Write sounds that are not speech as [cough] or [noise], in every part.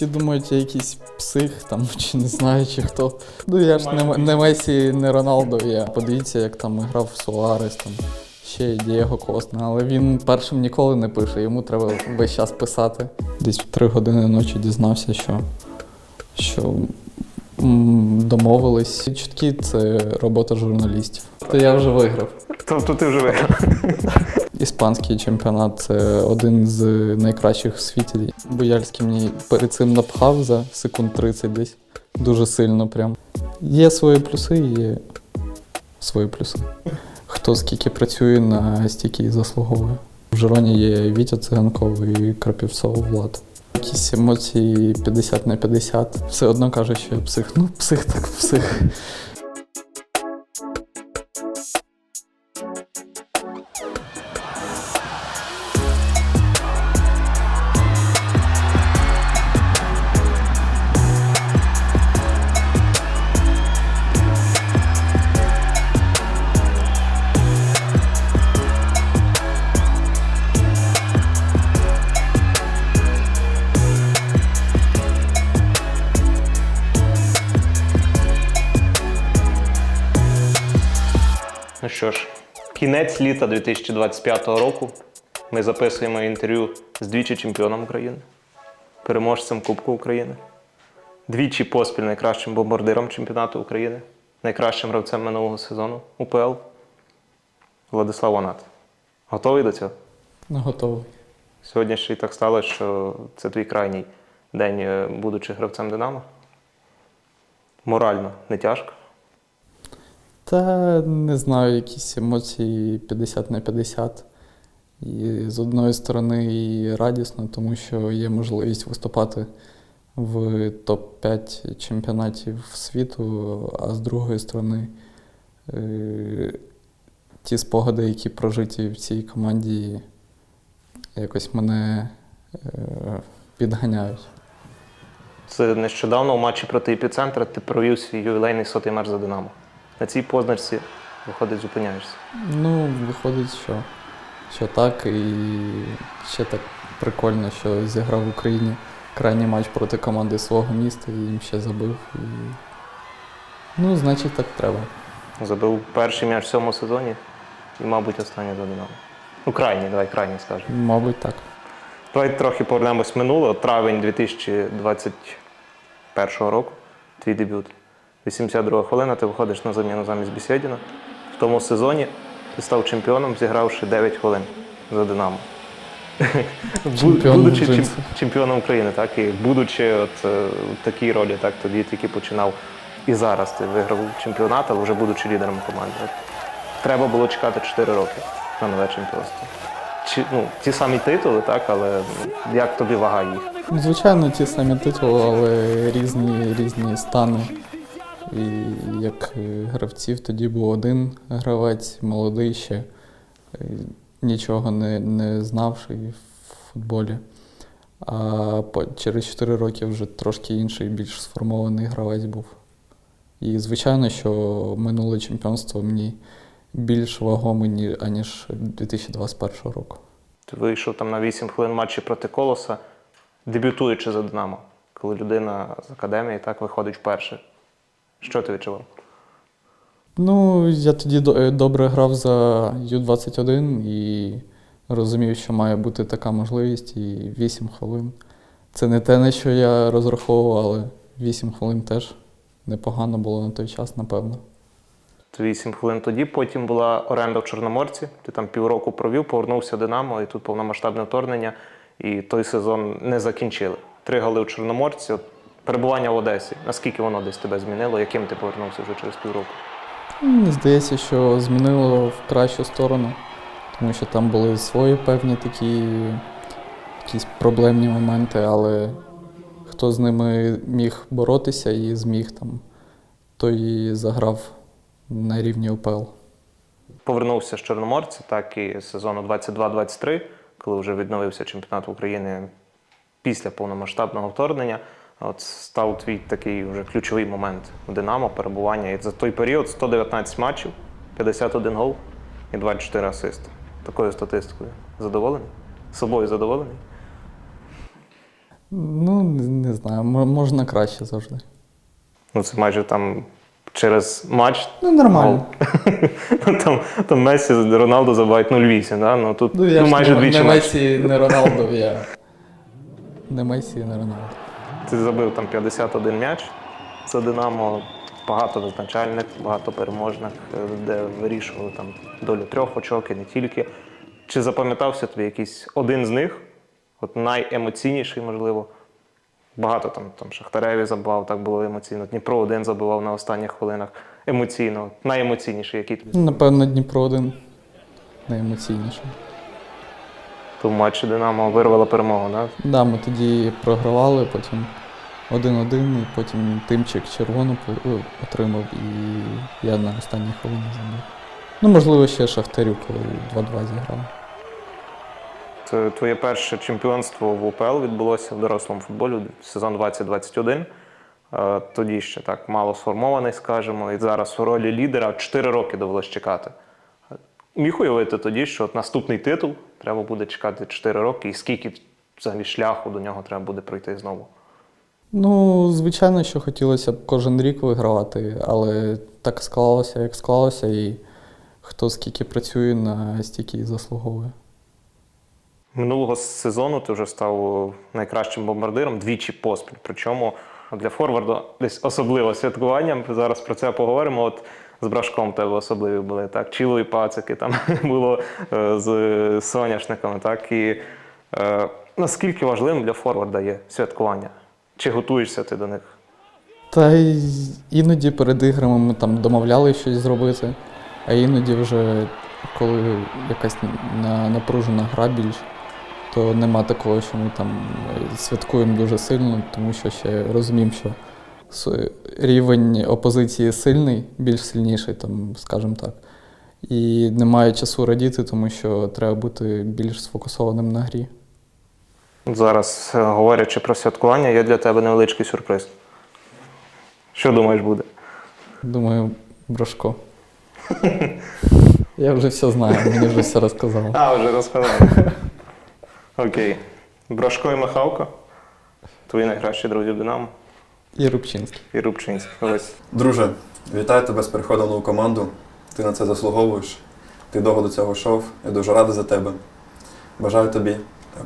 всі думають, я якийсь псих там, [laughs] чи не знаю, чи хто. Ну я ж не, не Месі, не Роналдо. Я подивіться, як там грав Суарес, там ще Дієго Косна. Але він першим ніколи не пише, йому треба весь час писати. Десь в три години ночі дізнався, що, що домовились. Чутки це робота журналістів. То я вже виграв. Тобто ти вже виграв. [laughs] Іспанський чемпіонат це один з найкращих в світі. Бояльський мені перед цим напхав за секунд 30 десь. Дуже сильно прям. Є свої плюси, є свої плюси. Хто скільки працює, на стільки і заслуговує. В Жироні є Вітя Циганков і Крапівцов Влад. Якісь емоції 50 на 50. Все одно каже, що я псих. Ну, псих так псих. Кінець літа 2025 року. Ми записуємо інтерв'ю з двічі чемпіоном України, переможцем Кубку України, двічі поспіль найкращим бомбардиром чемпіонату України, найкращим гравцем минулого сезону УПЛ Владислав Ванат. Готовий до цього? Не готовий. Сьогодні ще й так сталося, що це твій крайній день, е, будучи гравцем Динамо. Морально не тяжко. Та не знаю, якісь емоції 50 на 50. І з одної сторони і радісно, тому що є можливість виступати в топ-5 чемпіонатів світу, а з другої сторони е, ті спогади, які прожиті в цій команді, якось мене е, підганяють. Це нещодавно у матчі проти епіцентра ти провів свій ювілейний сотий матч за Динамо. На цій позначці, виходить, зупиняєшся. Ну, виходить, що, що так, і ще так прикольно, що зіграв в Україні крайній матч проти команди свого міста і їм ще забив. І... Ну, значить, так треба. Забив перший м'яч в цьому сезоні і, мабуть, останній за Динамо. Ну, крайній, давай крайній скажемо. Мабуть, так. Давай трохи повернемось минуле. Травень 2021 року, твій дебют. 82 хвилина, ти виходиш на заміну замість Бісєдіна. В тому сезоні ти став чемпіоном, зігравши 9 хвилин за Динамо. [laughs] Чемпіон будучи чемпіоном України, так, і будучи от, е, в такій ролі, так, тоді тільки починав. І зараз ти виграв чемпіонат, але вже будучи лідером команди. Треба було чекати 4 роки на нове чемпіонство. Чи, ну, ті самі титули, так, але як тобі вага їх? Звичайно, ті самі титули, але різні, різні стани. І як е, гравців тоді був один гравець, молодий ще, е, нічого не, не знавши в футболі. А через 4 роки вже трошки інший, більш сформований гравець був. І звичайно, що минуле чемпіонство мені більш вагоме, аніж 2021 року. Ти вийшов там на 8 хвилин матчі проти Колоса, дебютуючи за Динамо, коли людина з академії так виходить вперше. Що ти відчував? Ну, я тоді е, добре грав за Ю-21 і розумів, що має бути така можливість, і 8 хвилин. Це не те, на що я розраховував, але 8 хвилин теж непогано було на той час, напевно. 8 хвилин тоді, потім була оренда в Чорноморці, ти там півроку провів, повернувся Динамо, і тут повномасштабне вторгнення, і той сезон не закінчили. Три голи в Чорноморці, от, перебування в Одесі. Наскільки воно десь тебе змінило, яким ти повернувся вже через півроку? Мені здається, що змінило в кращу сторону, тому що там були свої певні такі якісь проблемні моменти, але хто з ними міг боротися і зміг там, той і заграв на рівні УПЛ. Повернувся з Чорноморця, так і з сезону 22-23, коли вже відновився чемпіонат України після повномасштабного вторгнення. От став твій такий вже ключовий момент в Динамо, перебування. І за той період 119 матчів, 51 гол і 24 асисти. Такою статистикою. Задоволений? Собою задоволений? Ну, не, знаю, можна краще завжди. Ну, це майже там через матч. Ну, нормально. Ну, [laughs] там, там Месі, Роналду забивають 0,8, да? ну, тут Ну, я ну, майже не, двічі не. Месі, не Роналду, я. Не Месі, не Роналду. Ти забив там 51 м'яч за Динамо, багато визначальних, багато переможних, е, де вирішували там долю трьох очок і не тільки. Чи запам'ятався тобі якийсь один з них, от найемоційніший, можливо? Багато там, там Шахтареві забивав, так було емоційно. Дніпро один забивав на останніх хвилинах емоційно. Найемоційніший, який тобі Напевно, Дніпро один найемоційніший. То в матчі Динамо вирвала перемогу, да? Да, ми тоді програвали, потім один-один, і потім тимчик червону е, отримав, і я на останній хвилині забив. Ну, можливо, ще Шахтарю, коли 2-2 зіграв. Це твоє перше чемпіонство в УПЛ відбулося в дорослому футболі сезон 2021. Е, Тоді ще так мало сформований, скажімо, і зараз у ролі лідера 4 роки довелось чекати. Міг уявити тоді, що от наступний титул треба буде чекати 4 роки, і скільки взагалі шляху до нього треба буде пройти знову. Ну, звичайно, що хотілося б кожен рік вигравати, але так склалося, як склалося, і хто скільки працює, на стільки і заслуговує. Минулого сезону ти вже став найкращим бомбардиром двічі поспіль. Причому для Форварду десь особливо святкування. Зараз про це поговоримо. От з брашком тебе особливі були так. Чілові пацики там [laughs] було е, з соняшниками. Так і е, наскільки важливим для Форварда є святкування? Чи готуєшся ти до них? Та іноді перед іграми ми там домовляли щось зробити, а іноді вже коли якась напружена гра більш, то нема такого, що ми там е, святкуємо дуже сильно, тому що ще розуміємо, що рівень опозиції сильний, більш сильніший, там, скажімо так. І немає часу радіти, тому що треба бути більш сфокусованим на грі. Зараз, е, говорячи про святкування, є для тебе невеличкий сюрприз. Що думаєш буде? Думаю, Брошко. [laughs] Я вже все знаю, мені вже все розказали. А, вже розказав. Окей. Брошко і Михалко. Твої найкращі друзі в Динамо. І Рубчинський. І Рубчинський. Ось. Друже, вітаю тебе з переходом в нову команду. Ти на це заслуговуєш. Ти довго до цього йшов. Я дуже радий за тебе. Бажаю тобі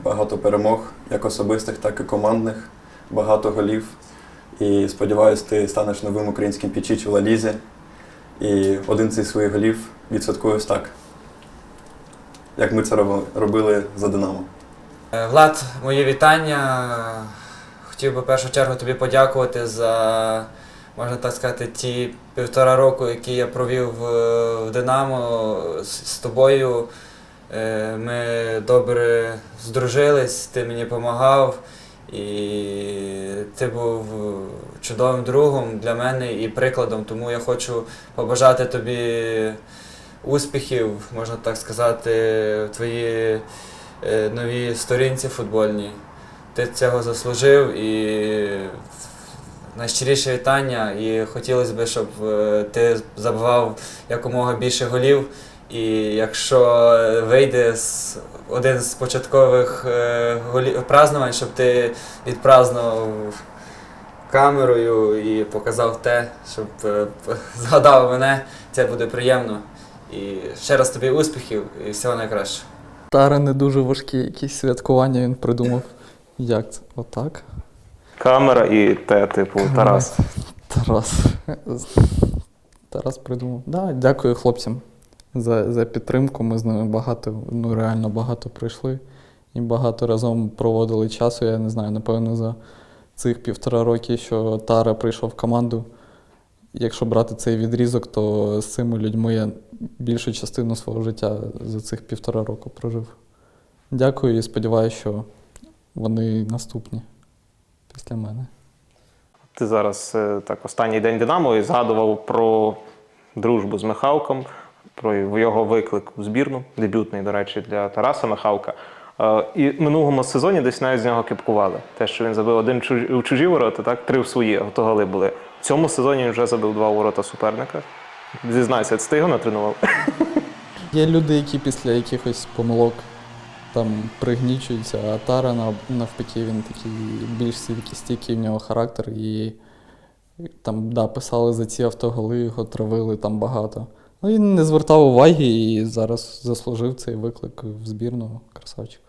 багато перемог, як особистих, так і командних, багато голів. І сподіваюсь, ти станеш новим українським пічіч у Лалізі. І один з цих своїх голів відсвяткуєш так, як ми це робили за Динамо. Е, Влад, мої вітання. Хотів би в першу чергу тобі подякувати за, можна так сказати, ті півтора року, які я провів в, Динамо з, з тобою. Е, Ми добре здружились, ти мені допомагав. І ти був чудовим другом для мене і прикладом. Тому я хочу побажати тобі успіхів, можна так сказати, в твоїй е, новій сторінці футбольній. Ти цього заслужив і найщиріше вітання. І хотілося б, щоб е, ти забивав якомога більше голів. І якщо вийде з один з початкових е, голів празднувань, щоб ти відпразнував камерою і показав те, щоб е, згадав мене, це буде приємно. І ще раз тобі успіхів і всього найкращого. Тари не дуже важкі якісь святкування він придумав. Як це? Отак? Камера і те, типу, Тарас. Тарас. Тарас придумав. Да, дякую хлопцям за, за підтримку. Ми з ними багато, ну реально багато пройшли і багато разом проводили часу. Я не знаю, напевно, за цих півтора роки, що Тара прийшов в команду. Якщо брати цей відрізок, то з цими людьми я більшу частину свого життя за цих півтора року прожив. Дякую і сподіваюся, що вони наступні після мене. Ти зараз е, так останній день Динамо і згадував про дружбу з Михалком, про його виклик в збірну, дебютний, до речі, для Тараса Михалка. Е, І в минулому сезоні десь навіть з нього кипкували. Те, що він забив один у чужі ворота, так, три в свої, автоголи були. В цьому сезоні він вже забив два ворота суперника. Зізнайся, це ти його натренував? [laughs] Є люди, які після якихось помилок там пригнічується, а Тара навпаки, він такий більш стійкий в нього характер. І там, да, писали за ці автоголи, його травили там багато. Ну, він не звертав уваги і зараз заслужив цей виклик в збірну. Красавчик.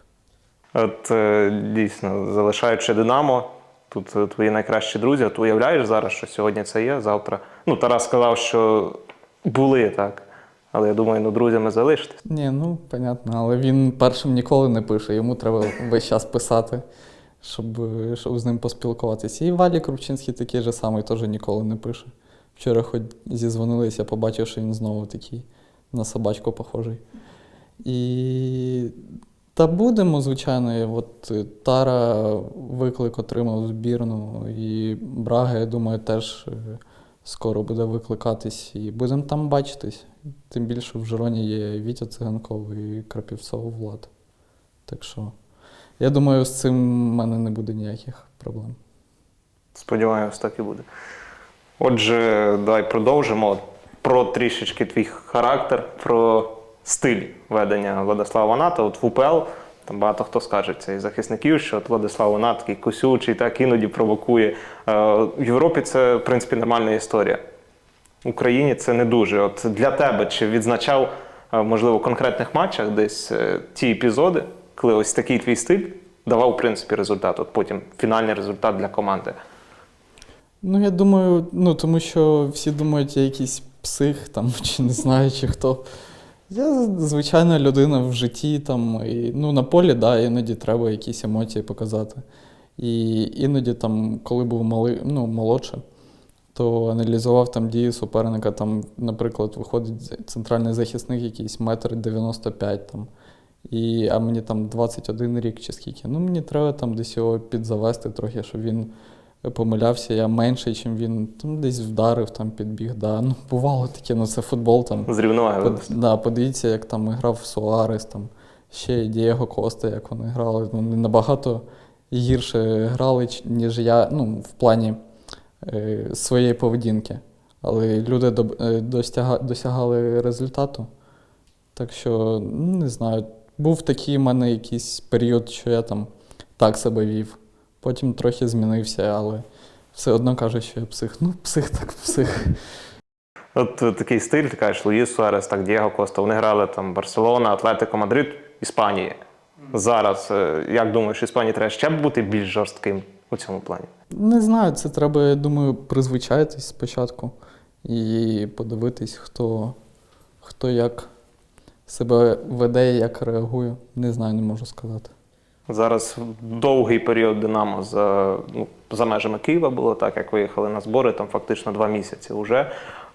От е, дійсно, залишаючи Динамо, тут е, твої найкращі друзі. Ти уявляєш зараз, що сьогодні це є, завтра. Ну, Тарас сказав, що були так. Але я думаю, ну друзями залишитись. Ні, ну, понятно, але він першим ніколи не пише, йому треба весь час писати, щоб, щоб з ним поспілкуватися. І Валі Крупчинський такий же самий, теж ніколи не пише. Вчора хоч зізвонилися, побачив, що він знову такий на собачку похожий. І та будемо, звичайно, от е, Тара виклик отримав збірну, і Брага, я думаю, теж е, скоро буде викликатись, і будемо там бачитись. Тим більше в Жироні є Вітя Циганков і Крапівцов Влад. Так що, я думаю, з цим в мене не буде ніяких проблем. Сподіваюсь, так і буде. Отже, давай продовжимо про трішечки твій характер, про стиль ведення Владислава Ваната. От в УПЛ там багато хто скаже це із захисників, що от Владислав Ванат такий косючий, так іноді провокує. Е, В Європі це, в принципі, нормальна історія. В Україні це не дуже. От для тебе чи відзначав, е, можливо, в конкретних матчах десь е, ті епізоди, коли ось такий твій стиль давав, в принципі, результат, от потім фінальний результат для команди. Ну, я думаю, ну тому що всі думають, я якийсь псих там, [laughs] чи не знаю, чи хто. Я звичайна людина в житті, там, і, ну, на полі, да, іноді треба якісь емоції показати. І іноді, там, коли був малий, ну, молодше, то аналізував там дії суперника. Там, наприклад, виходить центральний захисник, якийсь метр 95 там. І, а мені там 21 рік чи скільки. Ну, мені треба там десь його підзавести трохи, щоб він помилявся, я менший, ніж він. Там десь вдарив, там підбіг. Да. Ну, бувало таке, ну це футбол там. З Под, да, подивіться, як там грав Суарес, там ще Дієго Коста, як вони грали. Вони набагато гірше грали, ніж я, ну, в плані е, своєї поведінки. Але люди доб- е, достяга, досягали результату. Так що, ну, не знаю, був такий в мене якийсь період, що я там так себе вів. Потім трохи змінився, але все одно кажуть, що я псих. Ну, псих так псих. От е, такий стиль, ти кажеш, Луїс Суарес, так, Дієго Коста. Вони грали там Барселона, Атлетико Мадрид, Іспанії. Зараз, е, як думаєш, Іспанії треба ще бути більш жорстким у цьому плані? Не знаю, це треба, я думаю, призвичаїтись спочатку і подивитись, хто, хто як себе веде як реагує. Не знаю, не можу сказати. Зараз довгий період Динамо за, ну, за межами Києва було так, як виїхали на збори, там фактично два місяці вже.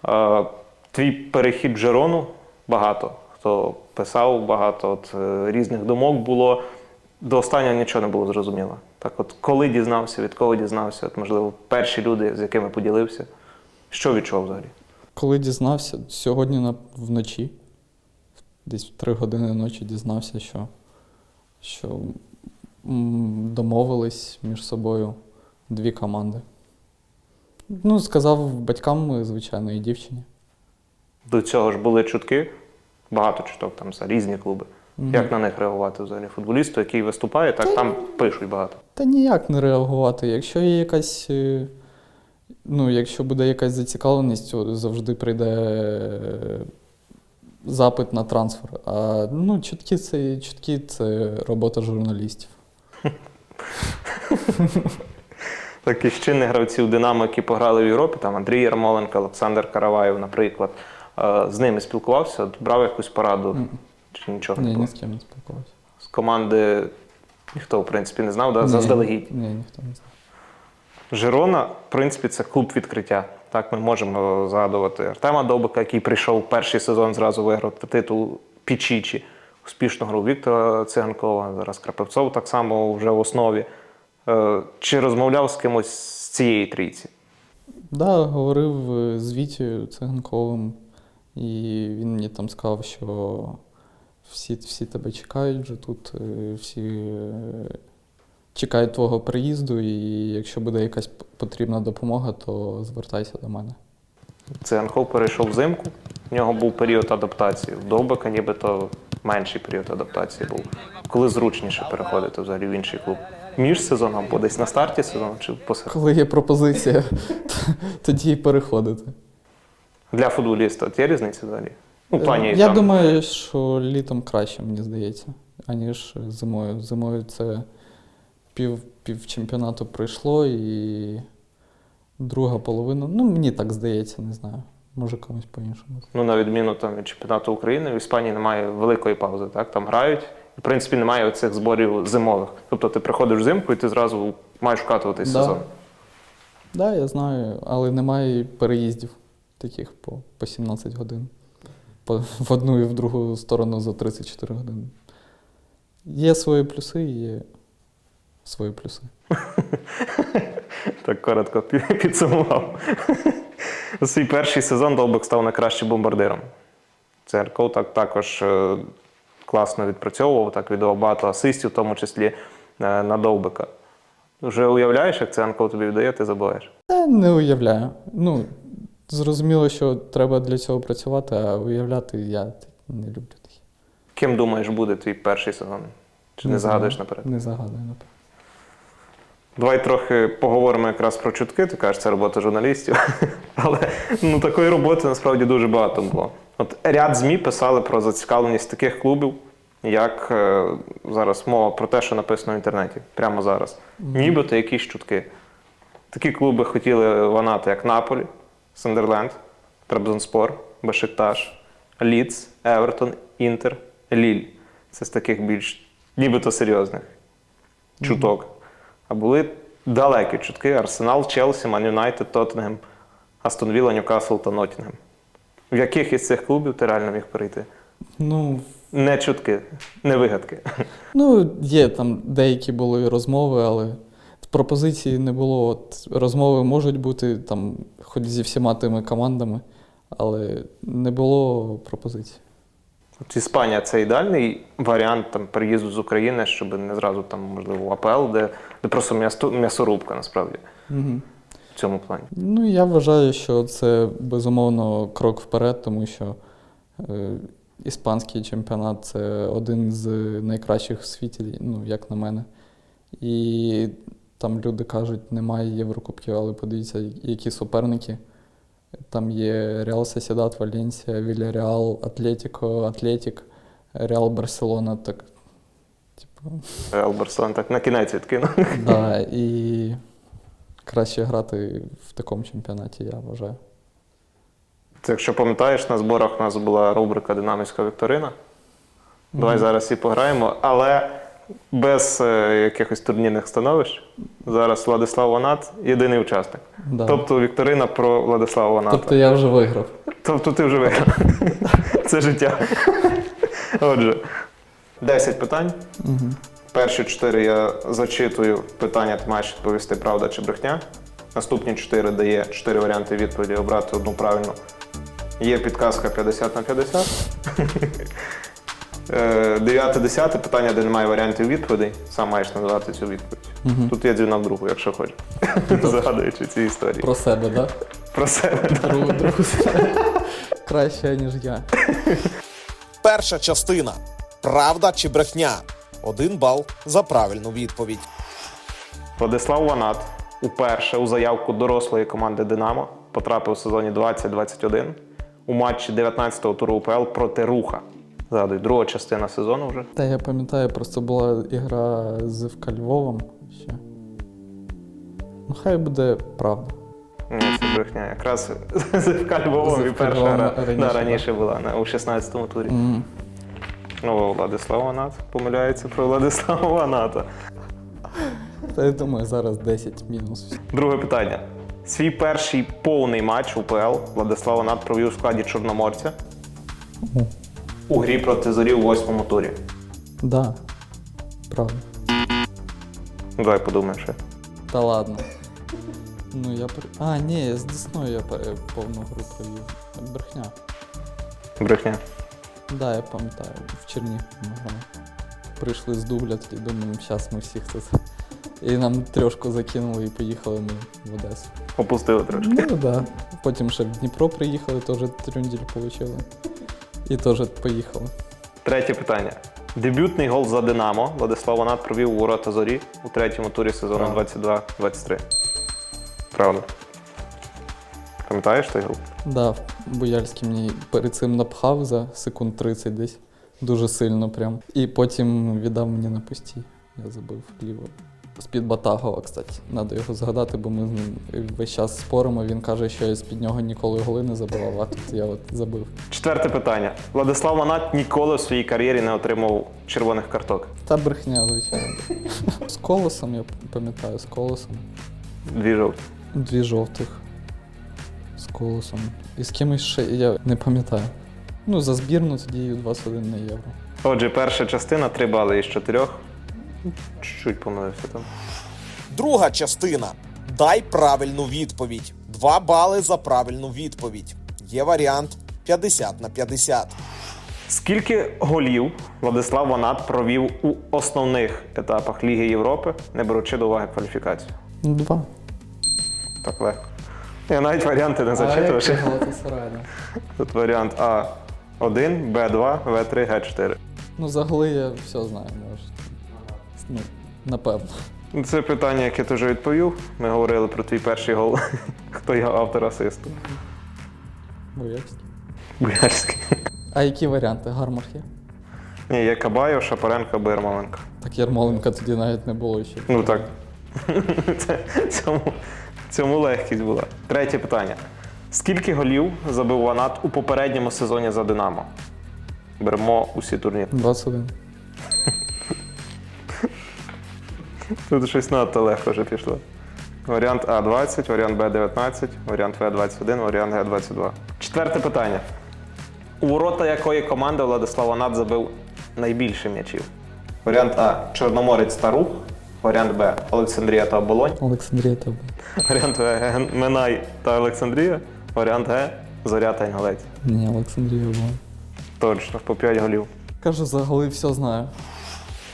Е, твій перехід в Жерону багато хто писав, багато от, е, різних думок було. До останнього нічого не було зрозуміло. Так, от коли дізнався, від кого дізнався, от, можливо, перші люди, з якими поділився, що відчув взагалі? Коли дізнався, сьогодні на, вночі, десь три години ночі дізнався, що, що домовились між собою дві команди. Ну, сказав батькам, звичайно, і дівчині. До цього ж були чутки, багато чуток там за різні клуби. Мгм. Як на них реагувати взагалі футболісту, який виступає, так там пишуть багато. Та ніяк не реагувати. Якщо є якась. е, Ну, якщо буде якась зацікавленість, то завжди прийде е, запит на трансфер. А ну, чутки це, чутки це робота журналістів. [laughs] Так і чинних гравців Динамо, які пограли в Європі, там Андрій Ярмоленко, Олександр Караваєв, наприклад. Е, З ними спілкувався, брав якусь пораду, чи нічого не було? ні з ким не спілкувався. З команди ніхто, в принципі, не знав, да? Заздалегідь. Ні, ніхто не знав. Жирона, в принципі, це клуб відкриття. Так, ми можемо згадувати Артема Довбика, який прийшов перший сезон, зразу виграв титул Пічічі. Успішну гру Віктора Циганкова, зараз Крапивцов так само вже в основі. Е, Чи розмовляв з кимось з цієї трійці? Да, говорив е, з Вітєю Циганковим, і він мені там сказав, що всі, всі тебе чекають вже тут, е, всі чекають твого приїзду, і якщо буде якась потрібна допомога, то звертайся до мене. Циганков перейшов взимку, в нього був період адаптації. В Довбика нібито менший період адаптації був. Коли зручніше переходити взагалі в інший клуб? Між сезоном або десь на старті сезону чи посеред? Коли є пропозиція, [laughs] тоді і переходити. Для футболіста є різниця взагалі? Ну, плані Е, Я там, думаю, що літом краще, мені здається, аніж зимою. Зимою це пів, пів чемпіонату пройшло і друга половина. Ну, мені так здається, не знаю. Може комусь по-іншому. ну, на відміну там, від чемпіонату України, в Іспанії немає великої паузи, так? Там грають. В принципі, немає оцих зборів зимових. Тобто ти приходиш взимку і ти зразу маєш вкатувати Да. сезон. Так, да, я знаю, але немає переїздів таких по, по 17 годин. По, в одну і в другу сторону за 34 години. Є свої плюси і є свої плюси. [laughs] Так коротко підсумував. У свій перший сезон Долбек став найкращим бомбардиром. ЦРК так також е, класно відпрацьовував, так віддавав багато асистів, в тому числі е, на Довбика. Вже уявляєш, як ЦНК тобі віддає, ти забуваєш. Та не уявляю. Ну, зрозуміло, що треба для цього працювати, а уявляти я не люблю такі. Ким думаєш, буде твій перший сезон? Чи не, знаю. загадуєш наперед? Не загадую наперед. Давай трохи поговоримо якраз про чутки. Ти кажеш, це робота журналістів. [laughs] Але ну, такої роботи насправді дуже багато було. От ряд ЗМІ писали про зацікавленість таких клубів, як е, зараз мова про те, що написано в інтернеті, прямо зараз. Нібито якісь чутки. Такі клуби хотіли ванати, як Наполі, Сандерленд, Трабзонспор, Бешикташ, Ліц, Евертон, Інтер, Ліль. Це з таких більш нібито серйозних чуток. А були далекі чутки: Арсенал, Челсі, Ман Юнайтед, Тоттенгем, Астон Вілла, Ньюкасл та Ноттінгем. В яких із цих клубів ти реально міг перейти? Ну, Не чутки, не вигадки. [laughs] ну, є там деякі були розмови, але пропозицій не було. От, розмови можуть бути там, хоч зі всіма тими командами, але не було пропозицій. От Іспанія це ідеальний варіант там, переїзду з України, щоб не зразу там, можливо, АПЛ, де, де просто м'ясорубка насправді Угу. в цьому плані. Ну, я вважаю, що це безумовно крок вперед, тому що е, іспанський чемпіонат це один з найкращих в світі, ну, як на мене. І там люди кажуть, немає Єврокубків, але подивіться, які суперники. Там є Реал Сосідат, Валенсія, Вільяреал, Атлетіко, Атлетік, Реал Барселона. Так, типу, Реал Барселона так на кінець відкинув. [laughs] да, і краще грати в такому чемпіонаті, я вважаю. Це, якщо пам'ятаєш, на зборах у нас була рубрика Динамівська Вікторина. Давай зараз і пограємо, але без е, якихось турнірних становищ. Зараз Владислав Ванат єдиний учасник. Да. Тобто Вікторина про Владислава Ваната. Тобто я вже виграв. Тобто ти вже виграв. [laughs] Це життя. Отже, 10 питань. Угу. Перші чотири я зачитую питання, ти маєш відповісти правда чи брехня. Наступні чотири дає чотири варіанти відповіді, обрати одну правильну. Є підказка 50 на 50. [laughs] Е, Дев'яте, десяте питання, де немає варіантів відповідей. Сам маєш надавати цю відповідь. Угу. Тут є дзвінок другу, якщо хочеш. [laughs] Загадуючи ці історії. Про себе, так? Да? Про себе. да. Другу, другу краще, ніж я. Перша частина. Правда чи брехня? Один бал за правильну відповідь. Владислав Ванат уперше у заявку дорослої команди Динамо потрапив у сезоні 2021 у матчі 19-го туру УПЛ проти Руха. Згадую, друга частина сезону вже. Та я пам'ятаю, просто була ігра з ФК Львовом ще. Ну, хай буде правда. Ні, це брехня. Якраз [laughs] з ФК Львовом і перша гра раніше, да, раніше була на, у 16-му турі. М. Ну, Владислав Ванат помиляється про Владислава Ваната. Та я думаю, зараз 10 мінус. Друге питання. Свій перший повний матч УПЛ Владислав Ванат провів у складі Чорноморця у грі проти зорі у восьмому турі. Да, правда. Ну, Давай подумаємо ще. Та ладно. Ну я при. А, ні, з Десною я пе- повну гру провів. Брехня. Брехня. Да, я пам'ятаю, в Чернігові ми грали. Прийшли з дубля, тоді думаємо, зараз ми всіх тут. І нам трьошку закинули і поїхали ми в Одесу. Опустили трошки. Ну так. Да. Потім ще в Дніпро приїхали, теж трюнділь отримали. І теж поїхали. Третє питання. Дебютний гол за Динамо Владислав Ванат провів у ворота зорі у третьому турі сезону 22-23. Правда. Пам'ятаєш той гол? Так, Да, Бояльський мені перед цим напхав за секунд 30 десь. Дуже сильно прям. І потім віддав мені на пусті. Я забив ліво. З-під Батагова, кстати. Надо його згадати, бо ми з ним весь час споримо. Він каже, що я з-під нього ніколи голи не забивав, а тут я от забив. Четверте питання. Владислав Ванат ніколи в своїй кар'єрі не отримав червоних карток. Та брехня, звичайно. З колосом, я пам'ятаю, з колосом. Дві жовті. Дві жовтих. З колосом. І з кимось ще я не пам'ятаю. Ну, за збірну тоді 21 на євро. Отже, перша частина 3 бали із 4. Чуть-чуть помилився там. Друга частина. Дай правильну відповідь. Два бали за правильну відповідь. Є варіант 50 на 50. Скільки голів Владислав Ванат провів у основних етапах Ліги Європи, не беручи до уваги кваліфікацію? Два. Так легко. Я навіть варіанти не зачитував. ще. Тут варіант А1, Б2, В3, Г4. Ну, за голи я все знаю, може. Ну, напевно. Це питання, яке ти вже відповів. Ми говорили про твій перший гол. [laughs] Хто є автор асисту? Боявський. Буяльський. А які варіанти? Гармах є? Ні, є Кабаєв, Шапаренко, Бермоленко. Так Ярмоленка тоді навіть не було ще. Ну так. [laughs] Це, цьому, цьому легкість була. Третє питання. Скільки голів забив Ванат у попередньому сезоні за Динамо? Беремо усі турніри. 21. Тут щось надто легко вже пішло. Варіант А 20, варіант Б 19, варіант В 21, варіант Г 22. Четверте питання. У ворота якої команди Владислав Ванат забив найбільше м'ячів? Варіант А Чорноморець та Рух. Варіант Б Олександрія та Оболонь. Олександрія тебе. Варіант В Минай та Олександрія. Варіант Г Зоря та Інгулець. Ні, Олександрія була. Точно, по 5 голів. Кажу, за голи все знаю.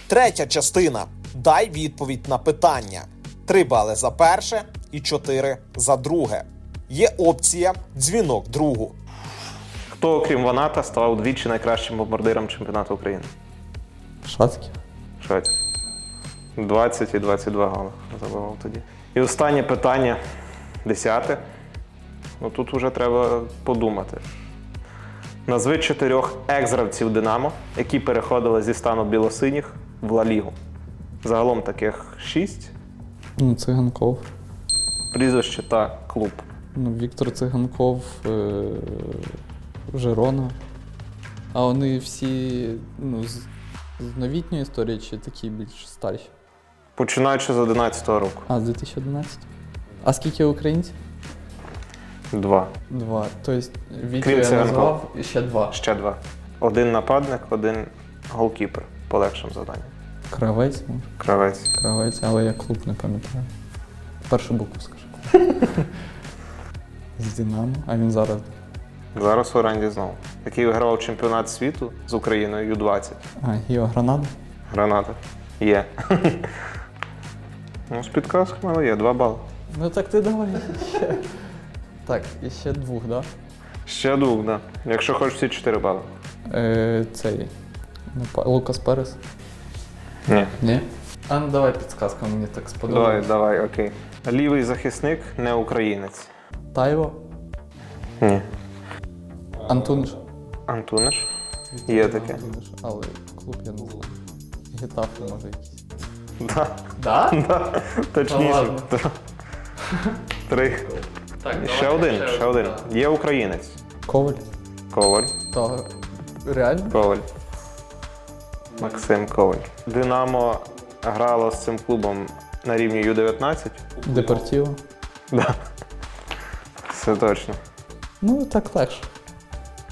Третя частина. Дай відповідь на питання. Три бали за перше і чотири за друге. Є опція дзвінок другу. Хто, окрім Ваната, ставав двічі найкращим бомбардиром чемпіонату України? Шацький. Швець. 20 і 22 голи забивав тоді. І останнє питання, десяте. Ну тут вже треба подумати. Назви чотирьох екс-гравців Динамо, які переходили зі стану білосиніх в Ла Лігу. Загалом таких шість. Ну, Циганков. Прізвище та клуб. Ну, Віктор Циганков, е- Жерона. А вони всі ну, з, з новітньої історії чи такі більш старші? Починаючи з 11-го року. А, з 2011. А скільки українців? Два. Два. Тобто Крім я Циганкова. назвав ще два. Ще два. Один нападник, один голкіпер. Полегшим завданням. Кравець, може. Кравець. Кравець, але я клуб не пам'ятаю. Першу букву скажи. [laughs] З Динамо. А він зараз. Зараз в оренді знову. Який вигравав чемпіонат світу з Україною Ю-20. А, Гіо Гранада. Граната. Є. ну, з підказками, але є, два бали. Ну так ти давай ще. [laughs] Так, і ще двох, так? Да? Ще двох, да. Якщо хочеш всі чотири бали. Е, цей. ну, Па- Лукас Перес. Ні. Ні? А ну давай підсказка, мені так Давай, сподобалось. давай, окей. Лівий захисник не українець. Тайво. Ні. Антуниш. Антуниш. Є таке. Антуниш, але клуб я не знаю. Гетафи, може якийсь. Да. Да? [laughs] Да. Точніше. ладно. [laughs] Три. Так, Ще один, ще один. Є українець. Коваль. Коваль. Та реально? Коваль. Максим Коваль. Динамо грало з цим клубом на рівні Ю-19. Депортіво. Да. Все точно. Ну, так легше.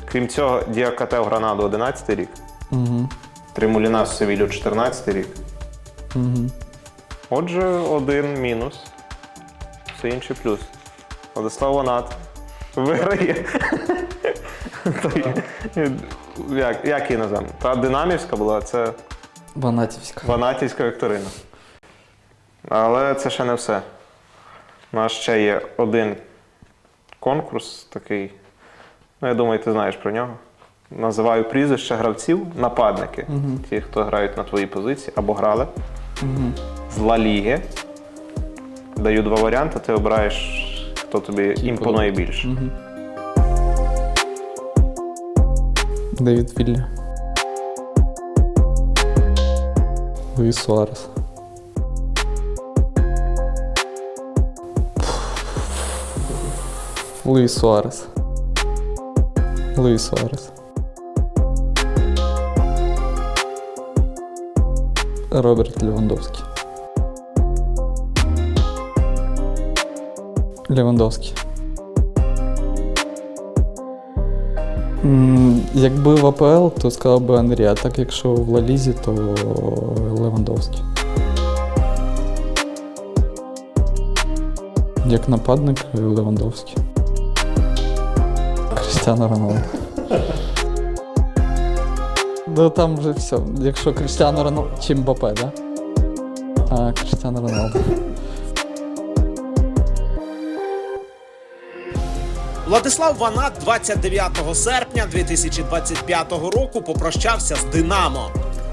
Крім цього, Діакате в Гранаду 11 рік, Угу. Тримуліна в Севілю 14 рік. Угу. Отже, один мінус. Все інше плюс. Владислав Ванат виграє. [laughs] Той, як, як її назвемо? Та динамівська була, це Ванатівська. Ванатівська вікторина. Але це ще не все. У нас ще є один конкурс такий. Ну, я думаю, ти знаєш про нього. називаю прізвища гравців, нападники, Мгм. ті, хто грають на твоїй позиції або грали Угу. з Ла Ліги. Даю два варіанти, ти обираєш, хто тобі імпонує більше. Угу. Девід Вілля. Луїс Суарес. Луїс Суарес. Луїс Суарес. Роберт Левандовський. Левандовський. Якби в АПЛ, то сказав би Андрій, а так якщо в Лалізі, то Левандовський. Як нападник Левандовський. Крістіано Роналдо. Ну там вже все. Якщо Крістіано Роналдо. Чи Мбапе, да? А, Крістіано Роналдо. Владислав Ванат 29 серпня 2025 року попрощався з Динамо.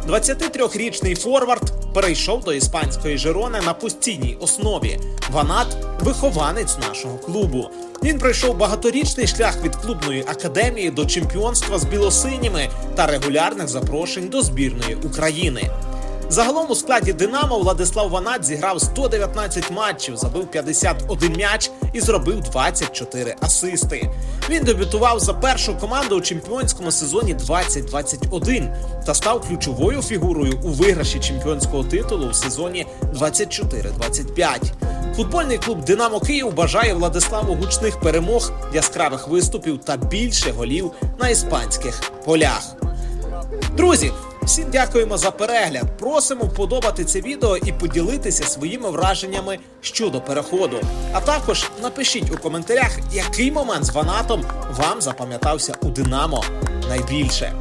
23-річний форвард перейшов до іспанської Жирони на постійній основі. Ванат вихованець нашого клубу. Він пройшов багаторічний шлях від клубної академії до чемпіонства з білосиніми та регулярних запрошень до збірної України. Загалом у складі Динамо Владислав Ванат зіграв 119 матчів, забив 51 м'яч і зробив 24 асисти. Він дебютував за першу команду у чемпіонському сезоні 2021 та став ключовою фігурою у виграші чемпіонського титулу в сезоні 24-25. Футбольний клуб Динамо Київ бажає Владиславу гучних перемог, яскравих виступів та більше голів на іспанських полях. Друзі, всім дякуємо за перегляд. Просимо вподобати це відео і поділитися своїми враженнями щодо переходу. А також напишіть у коментарях, який момент з Ванатом вам запам'ятався у Динамо найбільше.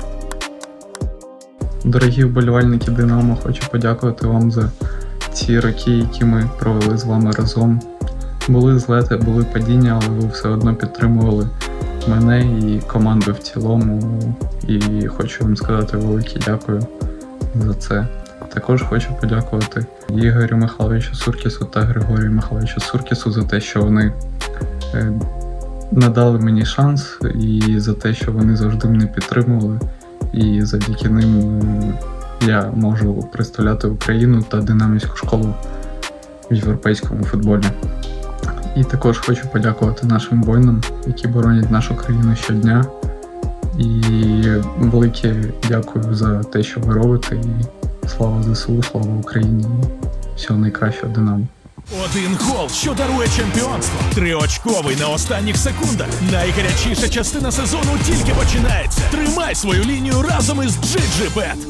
Дорогі вболівальники Динамо, хочу подякувати вам за ці роки, які ми провели з вами разом. Були злети, були падіння, але ви все одно підтримували мене і команду в цілому. І хочу вам сказати велике дякую за це. Також хочу подякувати Ігорю Михайловичу Суркісу та Григорію Михайловичу Суркісу за те, що вони е, надали мені шанс, і за те, що вони завжди мене підтримували. І завдяки ним е, я можу представляти Україну та динамівську школу в європейському футболі. І також хочу подякувати нашим воїнам, які боронять нашу країну щодня. І велике дякую за те, що ви робите. І слава ЗСУ, слава Україні. Всього найкращого Динамо. Один гол, що дарує чемпіонство. Триочковий на останніх секундах. Найгарячіша частина сезону тільки починається. Тримай свою лінію разом із GGBet.